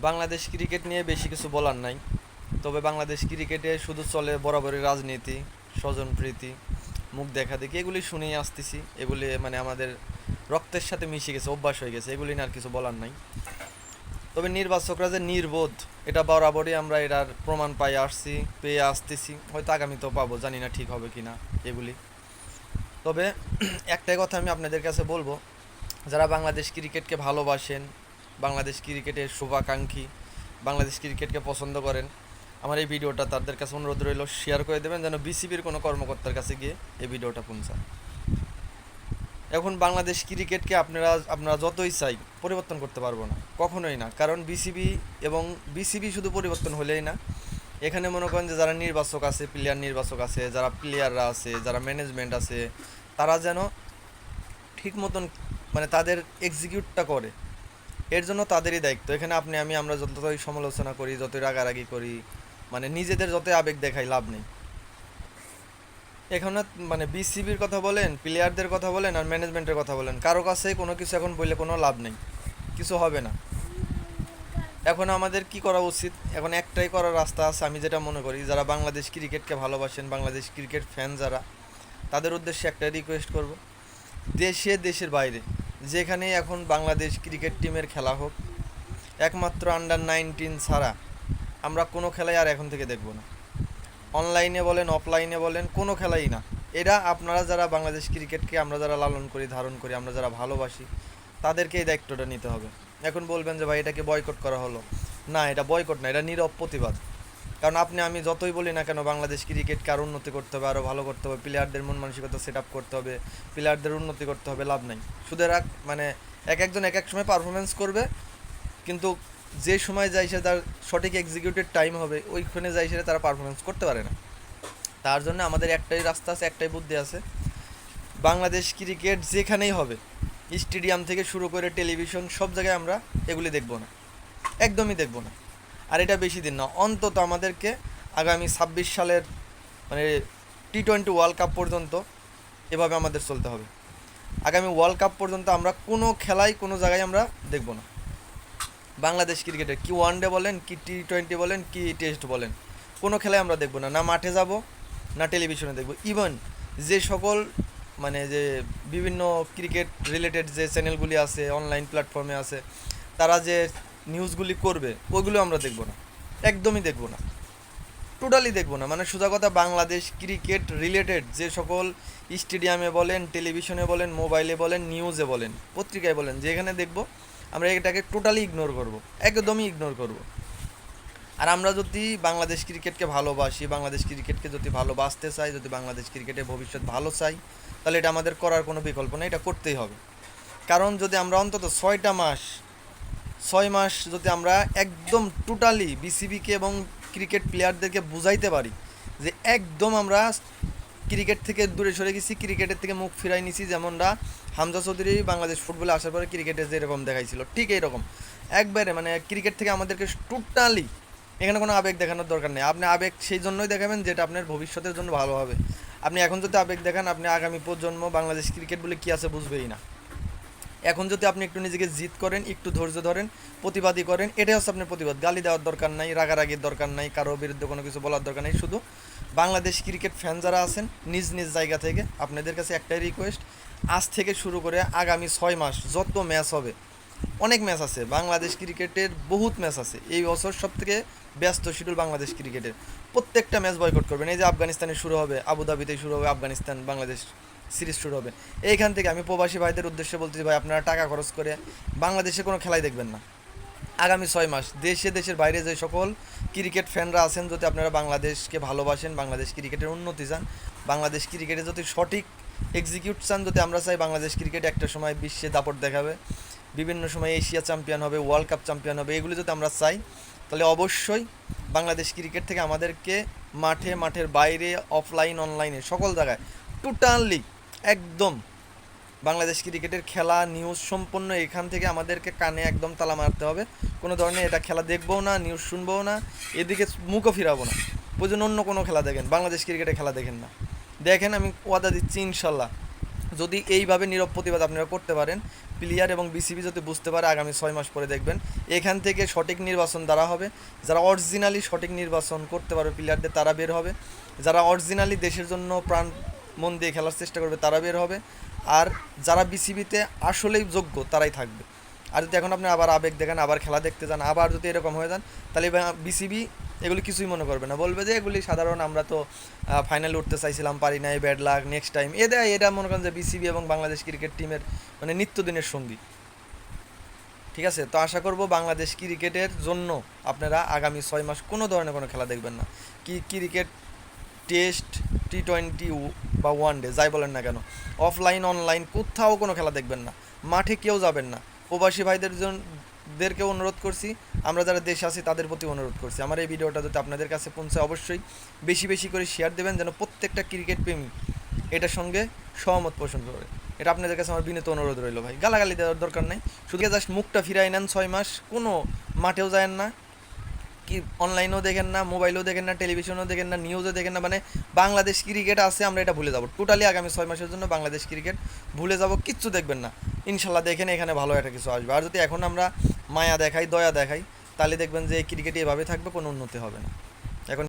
Bangladesh cricket নিয়ে বেশি কিছু বলার নাই। তবে বাংলাদেশ ক্রিকেটে শুধু চলে বরাবরই রাজনীতি স্বজনপ্রীতি মুখ দেখা দেখি, এগুলি শুনেই আসতেছি। এগুলি মানে আমাদের রক্তের সাথে মিশে গেছে, অভ্যাস হয়ে গেছে, এগুলি আর কিছু বলার নাই। তবে নির্বাচকরা যে নির্বোধ, এটা বরাবরই আমরা এটার প্রমাণ পাই আসছি, পেয়ে আসতেছি। হয়তো আগামীতেও পাবো, জানি না ঠিক হবে কি না এগুলি। তবে একটাই কথা আমি আপনাদের কাছে বলব, যারা বাংলাদেশ ক্রিকেটকে ভালোবাসেন বাংলাদেশ ক্রিকেটের শুভাকাঙ্ক্ষী বাংলাদেশ ক্রিকেটকে পছন্দ করেন। আমার এই ভিডিওটা তাদের কাছে অনুরোধ রইল শেয়ার করে দেবেন যেন বিসিবির কোনো কর্মকর্তার কাছে গিয়ে এই ভিডিওটা পৌঁছায়। এখন বাংলাদেশ ক্রিকেটকে আপনারা আপনারা যতই চাই পরিবর্তন করতে পারব না, কখনোই না। কারণ বিসিবি এবং বিসিবি শুধু পরিবর্তন হলেই না, এখানে মনে করেন যে যারা নির্বাচক আছে প্লেয়ার নির্বাচক আছে, যারা প্লেয়াররা আছে, যারা ম্যানেজমেন্ট আছে, তারা যেন ঠিক মতন মানে তাদের এক্সিকিউটটা করে। এর জন্য তাদেরই দায়িত্ব। এখানে আপনি, আমি, আমরা যতই সমালোচনা করি, যতই রাগারাগি করি মানে নিজেদের যতই আবেগ দেখাই, লাভ নেই। এখানে মানে বিসিবির কথা বলেন, প্লেয়ারদের কথা বলেন, আর ম্যানেজমেন্টের কথা বলেন, কারও কাছেই কোনো কিছু এখন বললে কোনো লাভ নেই, কিছু হবে না। এখন আমাদের কি করা উচিত? এখন একটাই করার রাস্তা আছে, আমি যেটা মনে করি, যারা বাংলাদেশ ক্রিকেটকে ভালোবাসেন, বাংলাদেশ ক্রিকেট ফ্যান যারা, তাদের উদ্দেশ্যে একটা রিকোয়েস্ট করব, দেশে, দেশের বাইরে। যেখানেই এখন বাংলাদেশ ক্রিকেট টিমের খেলা হোক, একমাত্র আন্ডার নাইনটিন ছাড়া আমরা কোনো খেলাই আর এখন থেকে দেখব না। অনলাইনে বলেন অফলাইনে বলেন, কোনো খেলাই না। এরা আপনারা যারা বাংলাদেশ ক্রিকেটকে আমরা যারা লালন করি, ধারণ করি, আমরা যারা ভালোবাসি তাদেরকে এই দায়িত্বটা নিতে হবে। এখন বলবেন যে, ভাই এটাকে বয়কট করা হলো? না, এটা বয়কট না, এটা নীরব প্রতিবাদ। কারণ আপনি, আমি যতই বলি না কেন, বাংলাদেশ ক্রিকেটকে আরও উন্নতি করতে হবে আরও ভালো করতে হবে প্লেয়ারদের মন মানসিকতা সেট আপ করতে হবে প্লেয়ারদের উন্নতি করতে হবে, লাভ নাই। শুধু এরা মানে এক একজন এক এক সময় পারফরমেন্স করবে, কিন্তু যে সময় যাই সে তার সঠিক এক্সিকিউটেড টাইম হবে, ওইখানে যাই সে তারা পারফরমেন্স করতে পারে না। তার জন্য আমাদের একটাই রাস্তা আছে, একটাই বুদ্ধি আছে, বাংলাদেশ ক্রিকেট যেখানেই হবে স্টেডিয়াম থেকে শুরু করে টেলিভিশন সব জায়গায় আমরা এগুলি দেখব না, একদমই দেখব না। আর এটা বেশি দিন না, অন্তত আমাদেরকে আগামী ছাব্বিশ সালের মানে টি টোয়েন্টি ওয়ার্ল্ড কাপ পর্যন্ত এভাবে আমাদের চলতে হবে। আগামী ওয়ার্ল্ড কাপ পর্যন্ত আমরা কোনো খেলাই, কোনো জায়গায় আমরা দেখব না। বাংলাদেশ ক্রিকেটের কি ওয়ান ডে বলেন, কি টি টোয়েন্টি বলেন, কি টেস্ট বলেন, কোনো খেলায় আমরা দেখব না। না মাঠে যাব, না টেলিভিশনে দেখব। ইভেন যে সকল মানে যে বিভিন্ন ক্রিকেট রিলেটেড যে চ্যানেলগুলি আছে অনলাইন প্ল্যাটফর্মে আছে, তারা যে নিউজগুলি করবে ওইগুলো আমরা দেখব না। একদমই দেখব না। টোটালি দেখব না। মানে সোজা কথা, বাংলাদেশ ক্রিকেট রিলেটেড যে সকল স্টেডিয়ামে বলেন টেলিভিশনে বলেন মোবাইলে বলেন নিউজে বলেন, পত্রিকায় বলেন, যেখানে দেখব, আমরা এটাকে টোটালি ইগনোর করব। একদমই ইগনোর করব। আর আমরা যদি বাংলাদেশ ক্রিকেটকে ভালোবাসি, বাংলাদেশ ক্রিকেটকে যদি ভালোবাসতে চাই, যদি বাংলাদেশ ক্রিকেটে ভবিষ্যৎ ভালো চাই, তাহলে এটা আমাদের করার কোনো বিকল্প নেই, এটা করতেই হবে। কারণ যদি আমরা অন্তত ছয়টা মাস ছয় মাস যদি আমরা একদম টোটালি বিসিবিকে এবং ক্রিকেট প্লেয়ারদেরকে বুঝাইতে পারি যে একদম আমরা ক্রিকেট থেকে দূরে সরে গেছি ক্রিকেটের থেকে মুখ ফিরাই নিছি, যেমনটা হামজা চৌধুরী বাংলাদেশ ফুটবলে আসার পরে ক্রিকেটে যেরকম দেখাইছিল, ঠিক এইরকম। একবারে মানে ক্রিকেট থেকে আমাদেরকে টোটালি এখানে কোনো আবেগ দেখানোর দরকার নেই। আপনি আবেগ সেই জন্যই দেখাবেন যেটা আপনার ভবিষ্যতের জন্য ভালো হবে। আপনি এখন যদি আবেগ দেখান, আপনি আগামী প্রজন্ম বাংলাদেশ ক্রিকেট বলে কী আছে বুঝবেই না। এখন যদি আপনি একটু নিজেকে জিত করেন, একটু ধৈর্য ধরেন প্রতিবাদী করেন, এটাই হচ্ছে আপনার প্রতিবাদ। গালি দেওয়ার দরকার নাই, রাগারাগির দরকার নাই, কারও বিরুদ্ধে কোনো কিছু বলার দরকার নেই, শুধু বাংলাদেশ ক্রিকেট ফ্যান যারা আছেন, নিজ নিজ জায়গা থেকে আপনাদের কাছে একটাই রিকোয়েস্ট আজ থেকে শুরু করে আগামী ছয় মাস যত ম্যাচ হবে, অনেক ম্যাচ আছে, বাংলাদেশ ক্রিকেটের বহুত ম্যাচ আছে, এই বছর সব থেকে ব্যস্ত শিডিউল বাংলাদেশ ক্রিকেটের। প্রত্যেকটা ম্যাচ বয়কট করবেন, এই যে আফগানিস্তানে শুরু হবে, আবুধাবিতে শুরু হবে আফগানিস্তান বাংলাদেশ সিরিজ শুরু হবে এইখান থেকে আমি প্রবাসী ভাইদের উদ্দেশ্যে বলতেছি ভাই, আপনারা টাকা খরচ করে বাংলাদেশে কোনো খেলাই দেখবেন না। আগামী ছয় মাস দেশে দেশের বাইরে যে সকল ক্রিকেট ফ্যানরা আছেন, যদি আপনারা বাংলাদেশকে ভালোবাসেন, বাংলাদেশ ক্রিকেটের উন্নতি চান, বাংলাদেশ ক্রিকেটে যদি সঠিক এক্সিকিউট চান, যদি আমরা চাই বাংলাদেশ ক্রিকেট একটা সময় বিশ্বে দাপট দেখাবে, বিভিন্ন সময় এশিয়া চ্যাম্পিয়ন হবে ওয়ার্ল্ড কাপ চ্যাম্পিয়ন হবে, এগুলো যদি আমরা চাই, তাহলে অবশ্যই বাংলাদেশ ক্রিকেট থেকে আমাদেরকে মাঠে, মাঠের বাইরে অফলাইন অনলাইনে সকল জায়গায় টোটালি একদম। বাংলাদেশ ক্রিকেটের খেলা নিউজ সম্পূর্ণ এখান থেকে আমাদেরকে কানে একদম তালা মারতে হবে। কোনো ধরনের এটা খেলা দেখবও না নিউজ শুনবও না, এদিকে মুখও ফিরাবো না। প্রয়োজন অন্য কোনো খেলা দেখেন, বাংলাদেশ ক্রিকেটে খেলা দেখেন না। দেখেন আমি ওয়াদা দিচ্ছি ইনশাল্লাহ। যদি এইভাবে নীরব প্রতিবাদ আপনারা করতে পারেন প্লেয়ার এবং বিসিবি যদি বুঝতে পারে, আগামী ছয় মাস পরে দেখবেন, এখান থেকে সঠিক নির্বাচন দ্বারা হবে। যারা অরিজিনালি সঠিক নির্বাচন করতে পারবে প্লেয়ারদের তারা বের হবে। যারা অরিজিনালি দেশের জন্য প্রাণ মন দিয়ে খেলার চেষ্টা করবে, তারা বের হবে। আর যারা বিসিবিতে আসলেই যোগ্য, তারাই থাকবে। আর যদি এখন আপনি আবার আবেগ দেখেন, আবার খেলা দেখতে যান, আবার যদি এরকম হয়ে যান, তাহলে বিসিবি এগুলি কিছুই মনে করবে না। বলবে যে এগুলি সাধারণ, আমরা তো ফাইনালে উঠতে চাইছিলাম, পারি নাই ব্যাড লাক নেক্সট টাইম এ দেয় এটা মনে করেন যে বিসিবি এবং বাংলাদেশ ক্রিকেট টিমের মানে নিত্যদিনের সঙ্গী। ঠিক আছে? তো আশা করব বাংলাদেশ ক্রিকেটের জন্য আপনারা আগামী ছয় মাস কোনো ধরনের কোনো খেলা দেখবেন না। কি ক্রিকেট টেস্ট টি টোয়েন্টি বা ওয়ান ডে যাই বলেন না কেন অফলাইন অনলাইন কোথাও কোনো খেলা দেখবেন না, মাঠে কেউ যাবেন না। প্রবাসী ভাইদের জন দেরকে অনুরোধ করছি, আমরা যারা দেশে আছি তাদের প্রতি অনুরোধ করছি। আমার এই ভিডিওটা যদি আপনাদের কাছে পৌঁছে, অবশ্যই বেশি বেশি করে শেয়ার দেবেন, যেন প্রত্যেকটা ক্রিকেট প্রেমী এটার সঙ্গে সহমত পোষণ করে। এটা আপনাদের কাছে আমার বিনীত অনুরোধ রইল ভাই। গালাগালি দেওয়ার দরকার নেই। শুধু জাস্ট মুখটা ফিরাই নেন ছয় মাস, কোনো মাঠেও যায় না। কি অনলাইনেও দেখেন না মোবাইলেও দেখেন না টেলিভিশনেও দেখেন না নিউজও দেখেন না মানে বাংলাদেশ ক্রিকেট আছে, আমরা এটা ভুলে যাব। টোটালি আগামী ছয় মাসের জন্য বাংলাদেশ ক্রিকেট ভুলে যাব, কিচ্ছু দেখবেন না। ইনশাল্লাহ দেখেন এখানে ভালো একটা কিছু আসবে। আর যদি এখন আমরা মায়া দেখাই, দয়া দেখাই, তাহলে দেখবেন যে ক্রিকেট এভাবে থাকবে, কোনো উন্নতি হবে না।